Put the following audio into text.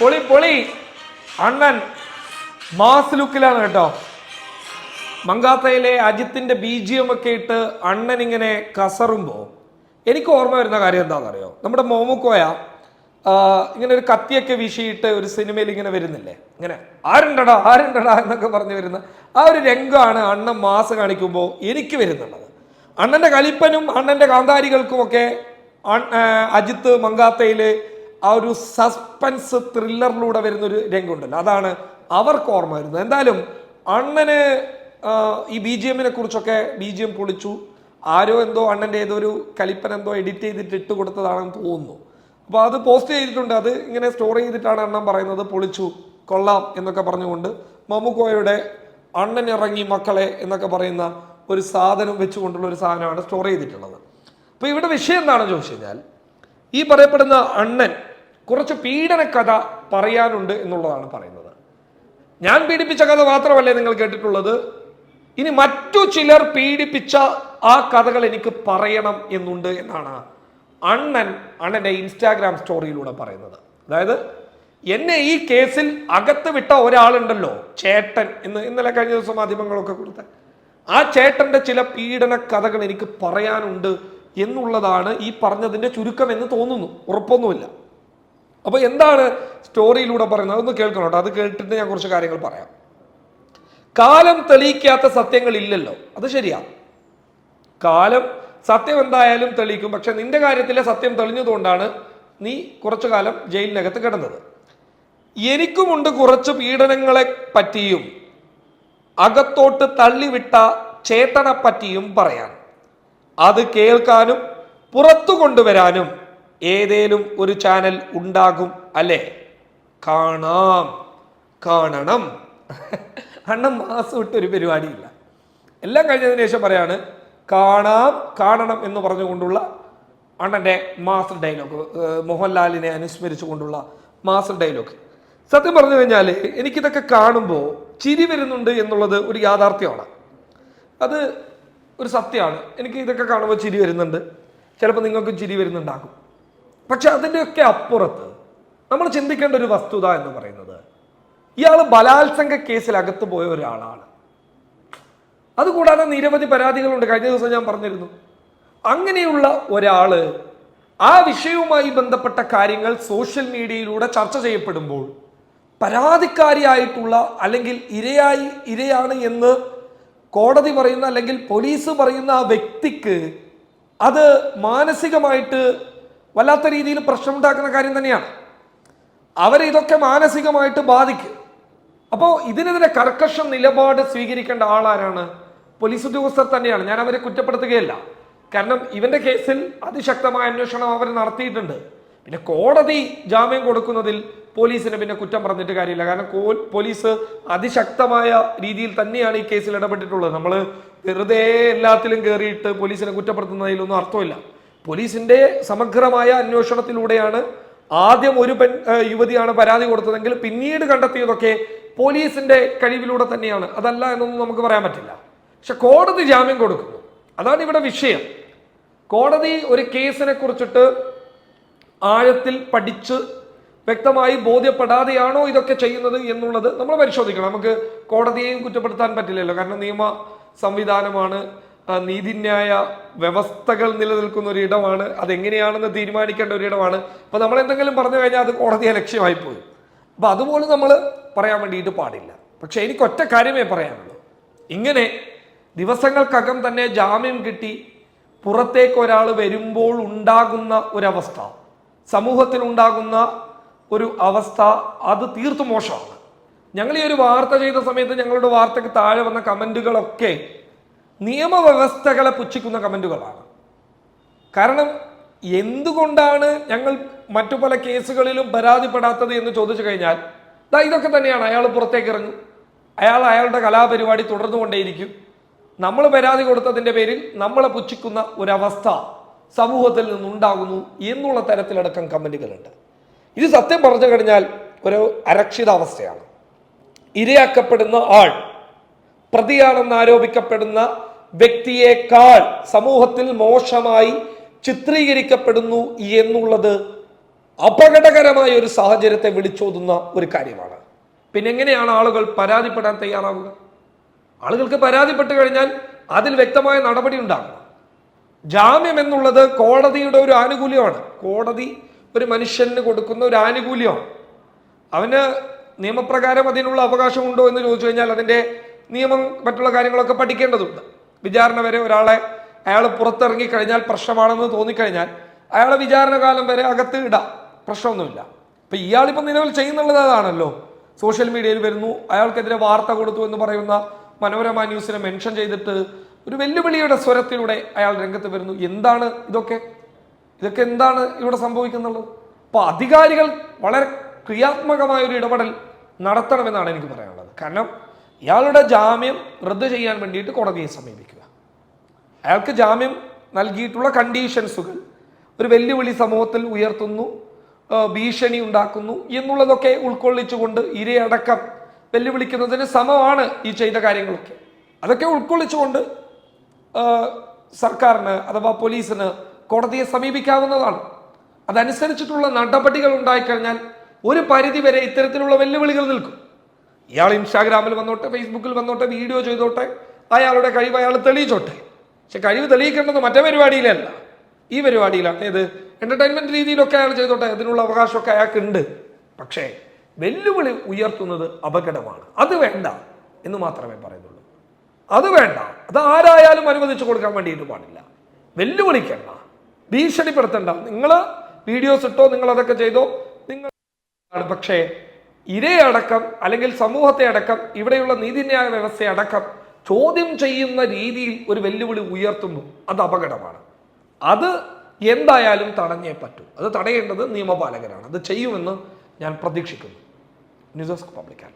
പൊളി പൊളി. അണ്ണൻ മാസ് ലുക്കിലാണ് കേട്ടോ. മങ്കാത്തയിലെ അജിത്തിന്റെ ബീജിയം ഒക്കെ ഇട്ട് അണ്ണൻ ഇങ്ങനെ കസറുമ്പോൾ എനിക്ക് ഓർമ്മ വരുന്ന കാര്യം എന്താണെന്നറിയോ? നമ്മുടെ മോമുക്കോയ ഇങ്ങനെ ഒരു കത്തിയൊക്കെ വീശിയിട്ട് ഒരു സിനിമയിൽ ഇങ്ങനെ വരുന്നില്ലേ? ഇങ്ങനെ ആരുണ്ടടാ ആരുണ്ടടാ എന്നൊക്കെ പറഞ്ഞു വരുന്ന ആ ഒരു രംഗമാണ് അണ്ണൻ മാസ് കാണിക്കുമ്പോൾ എനിക്ക് വരുന്നുള്ളത്. അണ്ണന്റെ കലിപ്പനും അണ്ണന്റെ കാന്താരികൾക്കുമൊക്കെ അജിത്ത് മങ്കാത്തയിൽ ആ ഒരു സസ്പെൻസ് ത്രില്ലറിലൂടെ വരുന്ന ഒരു രംഗമുണ്ടല്ലോ. അതാണ് അവർക്ക് ഓർമ്മ വരുന്നത്. എന്തായാലും അണ്ണന് ഈ ബി ജി എമ്മിനെ കുറിച്ചൊക്കെ ബി ജി എം പൊളിച്ചു. ആരോ എന്തോ അണ്ണന്റെ ഏതോ ഒരു കലിപ്പൻ എന്തോ എഡിറ്റ് ചെയ്തിട്ട് ഇട്ട് കൊടുത്തതാണെന്ന് തോന്നുന്നു. അപ്പോൾ അത് പോസ്റ്റ് ചെയ്തിട്ടുണ്ട്. അത് ഇങ്ങനെ സ്റ്റോർ ചെയ്തിട്ടാണ് അണ്ണൻ പറയുന്നത്. പൊളിച്ചു കൊള്ളാം എന്നൊക്കെ പറഞ്ഞുകൊണ്ട് മമ്മുക്കോയുടെ അണ്ണൻ ഇറങ്ങി മക്കളെ എന്നൊക്കെ പറയുന്ന ഒരു സാധനം വെച്ചുകൊണ്ടുള്ള ഒരു സാധനമാണ് സ്റ്റോർ ചെയ്തിട്ടുള്ളത്. അപ്പോൾ ഇവിടെ വിഷയം എന്താണെന്ന് ചോദിച്ചു കഴിഞ്ഞാൽ ഈ പറയപ്പെടുന്ന അണ്ണൻ കുറച്ച് പീഡന കഥ പറയാനുണ്ട് എന്നുള്ളതാണ് പറയുന്നത്. ഞാൻ പീഡിപ്പിച്ച കഥ മാത്രമല്ലേ നിങ്ങൾ കേട്ടിട്ടുള്ളത്? ഇനി മറ്റു ചിലർ പീഡിപ്പിച്ച ആ കഥകൾ എനിക്ക് പറയണം എന്നുണ്ട് എന്നാണ് അണ്ണൻ അണ്ണന്റെ ഇൻസ്റ്റാഗ്രാം സ്റ്റോറിയിലൂടെ പറയുന്നത്. അതായത് എന്നെ ഈ കേസിൽ അകത്ത് വിട്ട ഒരാളുണ്ടല്ലോ ചേട്ടൻ എന്ന് ഇന്നലെ കഴിഞ്ഞ ദിവസം മാധ്യമങ്ങളൊക്കെ കൊടുത്ത. ആ ചേട്ടന്റെ ചില പീഡന കഥകൾ എനിക്ക് പറയാനുണ്ട് എന്നുള്ളതാണ് ഈ പറഞ്ഞതിന്റെ ചുരുക്കം എന്ന് തോന്നുന്നു. ഉറപ്പൊന്നുമില്ല. അപ്പോൾ എന്താണ് സ്റ്റോറിയിലൂടെ പറയുന്നത്? അതൊന്ന് കേൾക്കണം കേട്ടോ. അത് കേട്ടിട്ട് ഞാൻ കുറച്ച് കാര്യങ്ങൾ പറയാം. കാലം തെളിയിക്കാത്ത സത്യങ്ങൾ ഇല്ലല്ലോ. അത് ശരിയാ. കാലം സത്യം എന്തായാലും തെളിയിക്കും. പക്ഷെ നിന്റെ കാര്യത്തിലെ സത്യം തെളിഞ്ഞതുകൊണ്ടാണ് നീ കുറച്ചു കാലം ജയിലിനകത്ത് കിടന്നത്. എനിക്കുമുണ്ട് കുറച്ച് പീഡനങ്ങളെ പറ്റിയും അകത്തോട്ട് തള്ളിവിട്ട ചേട്ടനെ പറ്റിയും പറയാൻ. അത് കേൾക്കാനും പുറത്തു കൊണ്ടുവരാനും ഏതേലും ഒരു ചാനൽ ഉണ്ടാകും അല്ലേ? കാണാം. കാണണം. അണ്ണം മാസം വിട്ട് ഒരു പരിപാടിയില്ല. എല്ലാം കഴിഞ്ഞതിന് ശേഷം പറയാണ് കാണാം കാണണം എന്ന് പറഞ്ഞുകൊണ്ടുള്ള അണ്ണന്റെ മാസ്റ്റർ ഡയലോഗ് മോഹൻലാലിനെ അനുസ്മരിച്ചുകൊണ്ടുള്ള മാസ്റ്റർ ഡയലോഗ്. സത്യം പറഞ്ഞു കഴിഞ്ഞാൽ എനിക്കിതൊക്കെ കാണുമ്പോൾ ചിരി വരുന്നുണ്ട് എന്നുള്ളത് ഒരു യാഥാർത്ഥ്യമാണ്. അത് ഒരു സത്യമാണ്. എനിക്ക് ഇതൊക്കെ കാണുമ്പോൾ ചിരി വരുന്നുണ്ട്. ചിലപ്പോൾ നിങ്ങൾക്ക് ചിരി വരുന്നുണ്ടാകും. പക്ഷെ അതിന്റെയൊക്കെ അപ്പുറത്ത് നമ്മൾ ചിന്തിക്കേണ്ട ഒരു വസ്തുത എന്ന് പറയുന്നത് ഇയാൾ ബലാത്സംഗ കേസിൽ അകത്ത് പോയ ഒരാളാണ്. അതുകൂടാതെ നിരവധി പരാതികളുണ്ട്. കഴിഞ്ഞ ദിവസം ഞാൻ പറഞ്ഞിരുന്നു. അങ്ങനെയുള്ള ഒരാൾ ആ വിഷയവുമായി ബന്ധപ്പെട്ട കാര്യങ്ങൾ സോഷ്യൽ മീഡിയയിലൂടെ ചർച്ച ചെയ്യപ്പെടുമ്പോൾ പരാതിക്കാരിയായിട്ടുള്ള അല്ലെങ്കിൽ ഇരയായി ഇരയാണ് എന്ന് കോടതി പറയുന്ന അല്ലെങ്കിൽ പോലീസ് പറയുന്ന ആ വ്യക്തിക്ക് അത് മാനസികമായിട്ട് വല്ലാത്ത രീതിയിൽ പ്രശ്നം ഉണ്ടാക്കുന്ന കാര്യം തന്നെയാണ്. അവരെ ഇതൊക്കെ മാനസികമായിട്ട് ബാധിക്കും. അപ്പോൾ ഇതിനെതിരെ കർക്കശ നിലപാട് സ്വീകരിക്കേണ്ട ആളാരാണ് പോലീസ് ഉദ്യോഗസ്ഥർ തന്നെയാണ്. ഞാൻ അവരെ കുറ്റപ്പെടുത്തുകയല്ല. കാരണം ഇവന്റെ കേസിൽ അതിശക്തമായ അന്വേഷണം അവർ നടത്തിയിട്ടുണ്ട്. പിന്നെ കോടതി ജാമ്യം കൊടുക്കുന്നതിൽ പോലീസിനെ പിന്നെ കുറ്റം പറഞ്ഞിട്ട് കാര്യമില്ല. കാരണം പോലീസ് അതിശക്തമായ രീതിയിൽ തന്നെയാണ് ഈ കേസിൽ ഇടപെട്ടിട്ടുള്ളത്. നമ്മൾ വെറുതെ എല്ലാത്തിലും കയറിയിട്ട് പോലീസിനെ കുറ്റപ്പെടുത്തുന്നതിലൊന്നും അർത്ഥമില്ല. പോലീസിന്റെ സമഗ്രമായ അന്വേഷണത്തിലൂടെയാണ് ആദ്യം ഒരു പെൺ യുവതിയാണ് പരാതി കൊടുത്തതെങ്കിൽ പിന്നീട് കണ്ടെത്തിയതൊക്കെ പോലീസിന്റെ കഴിവിലൂടെ തന്നെയാണ്. അതല്ല എന്നൊന്നും നമുക്ക് പറയാൻ പറ്റില്ല. പക്ഷെ കോടതി ജാമ്യം കൊടുക്കുന്നു. അതാണ് ഇവിടെ വിഷയം. കോടതി ഒരു കേസിനെ കുറിച്ചിട്ട് ആഴത്തിൽ പഠിച്ച് വ്യക്തമായി ബോധ്യപ്പെടാതെയാണോ ഇതൊക്കെ ചെയ്യുന്നത് എന്നുള്ളത് നമ്മൾ പരിശോധിക്കണം. നമുക്ക് കോടതിയെയും കുറ്റപ്പെടുത്താൻ പറ്റില്ലല്ലോ. കാരണം നിയമ സംവിധാനമാണ് നീതിന്യായ വ്യവസ്ഥകൾ നിലനിൽക്കുന്ന ഒരു ഇടമാണ് അതെങ്ങനെയാണെന്ന് തീരുമാനിക്കേണ്ട ഒരു ഇടമാണ്. അപ്പോൾ നമ്മൾ എന്തെങ്കിലും പറഞ്ഞു കഴിഞ്ഞാൽ അത് കോടതിയെ ലക്ഷ്യമായി പോയി. അപ്പോൾ അതുപോലെ നമ്മൾ പറയാൻ വേണ്ടിയിട്ട് പാടില്ല. പക്ഷേ എനിക്ക് ഒറ്റ കാര്യമേ പറയാനുള്ളൂ. ഇങ്ങനെ ദിവസങ്ങൾക്കകം തന്നെ ജാമ്യം കിട്ടി പുറത്തേക്ക് ഒരാൾ വരുമ്പോൾ ഉണ്ടാകുന്ന ഒരവസ്ഥ സമൂഹത്തിൽ ഉണ്ടാകുന്ന ഒരു അവസ്ഥ അത് തീർത്തും മോശമാണ്. ഞങ്ങൾ ഈ ഒരു വാർത്ത ചെയ്ത സമയത്ത് ഞങ്ങളുടെ വാർത്തയ്ക്ക് താഴെ വന്ന കമന്റുകളൊക്കെ നിയമവ്യവസ്ഥകളെ പുച്ഛിക്കുന്ന കമന്റുകളാണ്. കാരണം എന്തുകൊണ്ടാണ് ഞങ്ങൾ മറ്റു പല കേസുകളിലും പരാതിപ്പെടാത്തത് എന്ന് ചോദിച്ചു കഴിഞ്ഞാൽ ദാ ഇതൊക്കെ തന്നെയാണ്. അയാൾ പുറത്തേക്ക് ഇറങ്ങും. അയാൾ അയാളുടെ കലാപരിപാടി തുടർന്നു തുടർന്നുകൊണ്ടേയിരിക്കും. നമ്മൾ പരാതി കൊടുത്തതിന്റെ പേരിൽ നമ്മളെ പുച്ഛിക്കുന്ന ഒരവസ്ഥ സമൂഹത്തിൽ നിന്നുണ്ടാകുന്നു എന്നുള്ള തരത്തിലടക്കം കമന്റുകളുണ്ട്. ഇത് സത്യം പറഞ്ഞു കഴിഞ്ഞാൽ ഒരു അരക്ഷിതാവസ്ഥയാണ്. ഇരയാക്കപ്പെടുന്ന ആൾ പ്രതിയാണെന്ന് ആരോപിക്കപ്പെടുന്ന വ്യക്തിയേക്കാൾ സമൂഹത്തിൽ മോശമായി ചിത്രീകരിക്കപ്പെടുന്നു എന്നുള്ളത് അപകടകരമായ ഒരു സാഹചര്യത്തെ വിളിച്ചോതുന്ന ഒരു കാര്യമാണ്. പിന്നെ എങ്ങനെയാണ് ആളുകൾ പരാതിപ്പെടാൻ തയ്യാറാവുക? ആളുകൾക്ക് പരാതിപ്പെട്ട് കഴിഞ്ഞാൽ അതിൽ വ്യക്തമായ നടപടി ഉണ്ടാകണം. ജാമ്യം എന്നുള്ളത് കോടതിയുടെ ഒരു ആനുകൂല്യമാണ്. കോടതി ഒരു മനുഷ്യന് കൊടുക്കുന്ന ഒരു ആനുകൂല്യമാണ് അവന് നിയമപ്രകാരം അതിനുള്ള അവകാശമുണ്ടോ എന്ന് ചോദിച്ചു കഴിഞ്ഞാൽ അതിന്റെ നിയമം മറ്റുള്ള കാര്യങ്ങളൊക്കെ പഠിക്കേണ്ടതുണ്ട്. വിചാരണ വരെ ഒരാളെ അയാൾ പുറത്തിറങ്ങി കഴിഞ്ഞാൽ പ്രശ്നമാണെന്ന് തോന്നിക്കഴിഞ്ഞാൽ അയാളെ വിചാരണ കാലം വരെ അകത്ത് ഇടാം. പ്രശ്നമൊന്നുമില്ല. അപ്പം ഇയാളിപ്പോ നിലവിൽ ചെയ്യുന്നുള്ളത് അതാണല്ലോ. സോഷ്യൽ മീഡിയയിൽ വരുന്നു അയാൾക്കെതിരെ വാർത്ത കൊടുത്തു എന്ന് പറയുന്ന മനോരമ ന്യൂസിനെ മെൻഷൻ ചെയ്തിട്ട് ഒരു വെല്ലുവിളിയുടെ സ്വരത്തിലൂടെ അയാൾ രംഗത്ത് വരുന്നു. എന്താണ് ഇതൊക്കെ? ഇതൊക്കെ എന്താണ് ഇവിടെ സംഭവിക്കുന്നുള്ളത്? അപ്പോൾ അധികാരികൾ വളരെ ക്രിയാത്മകമായ ഒരു ഇടപെടൽ നടത്തണമെന്നാണ് എനിക്ക് പറയാനുള്ളത്. കാരണം ഇയാളുടെ ജാമ്യം റദ്ദ് ചെയ്യാൻ വേണ്ടിയിട്ട് കോടതിയെ സമീപിക്കുക. അയാൾക്ക് ജാമ്യം നൽകിയിട്ടുള്ള കണ്ടീഷൻസുകൾ ഒരു വെല്ലുവിളി സമൂഹത്തിൽ ഉയർത്തുന്നു ഭീഷണി ഉണ്ടാക്കുന്നു എന്നുള്ളതൊക്കെ ഉൾക്കൊള്ളിച്ചുകൊണ്ട് ഇരയടക്കം വെല്ലുവിളിക്കുന്നതിന് സമമാണ് ഈ ചെയ്ത കാര്യങ്ങളൊക്കെ. അതൊക്കെ ഉൾക്കൊള്ളിച്ചുകൊണ്ട് സർക്കാരിന് അഥവാ പോലീസിന് കോടതിയെ സമീപിക്കാവുന്നതാണ്. അതനുസരിച്ചിട്ടുള്ള നടപടികൾ ഉണ്ടായിക്കഴിഞ്ഞാൽ ഒരു പരിധിവരെ ഇത്തരത്തിലുള്ള വെല്ലുവിളികൾ നിൽക്കും. ഇയാൾ ഇൻസ്റ്റാഗ്രാമിൽ വന്നോട്ടെ ഫേസ്ബുക്കിൽ വന്നോട്ടെ വീഡിയോ ചെയ്തോട്ടെ അയാളുടെ കഴിവ് അയാൾ തെളിയിച്ചോട്ടെ. പക്ഷെ കഴിവ് തെളിയിക്കേണ്ടത് മറ്റേ പരിപാടിയിലല്ല. ഈ പരിപാടിയിലാണ്. ഏത്? എന്റർടൈൻമെന്റ് രീതിയിലൊക്കെ അയാൾ ചെയ്തോട്ടെ അതിനുള്ള അവകാശമൊക്കെ അയാൾക്ക് ഉണ്ട് പക്ഷേ വെല്ലുവിളി ഉയർത്തുന്നത് അപകടമാണ്. അത് വേണ്ട എന്ന് മാത്രമേ പറയുന്നുള്ളൂ. അത് വേണ്ട. അത് ആരായാലും അനുവദിച്ചു കൊടുക്കാൻ വേണ്ടിയിട്ട് പാടില്ല. വെല്ലുവിളിക്കണ്ട. ഭീഷണിപ്പെടുത്തണ്ട. നിങ്ങൾ വീഡിയോസ് ഇട്ടോ നിങ്ങൾ അതൊക്കെ ചെയ്തോ നിങ്ങൾ പക്ഷേ ഇരയടക്കം അല്ലെങ്കിൽ സമൂഹത്തെ അടക്കം ഇവിടെയുള്ള നീതിന്യായ വ്യവസ്ഥയെ അടക്കം ചോദ്യം ചെയ്യുന്ന രീതിയിൽ ഒരു വെല്ലുവിളി ഉയർത്തുന്നു. അത് അപകടമാണ്. അത് എന്തായാലും തടഞ്ഞേ പറ്റൂ. അത് തടയേണ്ടത് നിയമപാലകരാണ്. അത് ചെയ്യുമെന്ന് ഞാൻ പ്രതീക്ഷിക്കുന്നു. News desk പബ്ലിക്കാണ്